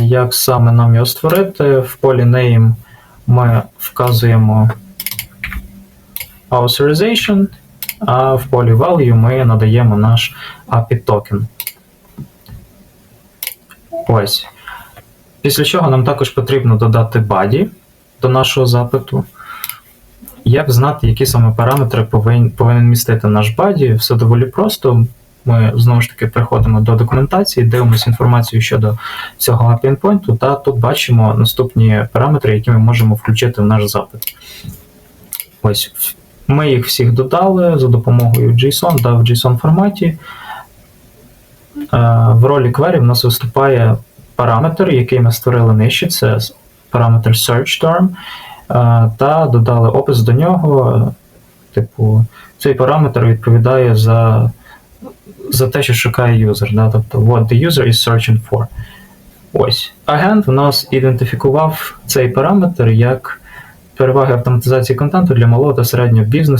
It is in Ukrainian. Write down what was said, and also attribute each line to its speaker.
Speaker 1: як саме нам його створити. В полі name ми вказуємо authorization, а в полі value ми надаємо наш API токен. Ось. Після чого нам також потрібно додати body до нашого запиту. Як знати, які саме параметри повинен, повинен містити наш body? Все доволі просто. Ми знову ж таки приходимо до документації, дивимося інформацію щодо цього endpoint, та тут бачимо наступні параметри, які ми можемо включити в наш запит. Ось ми їх всіх додали за допомогою JSON та в JSON форматі. Е, В ролі query в нас виступає параметр, який ми створили нижче, це параметр search term, е, та додали опис до нього. Типу, цей параметр відповідає за, за те, що шукає юзер. Да? Тобто, what the user is searching for. Ось. Агент в нас ідентифікував цей параметр як переваги автоматизації контенту для малого та середнього бізнесу.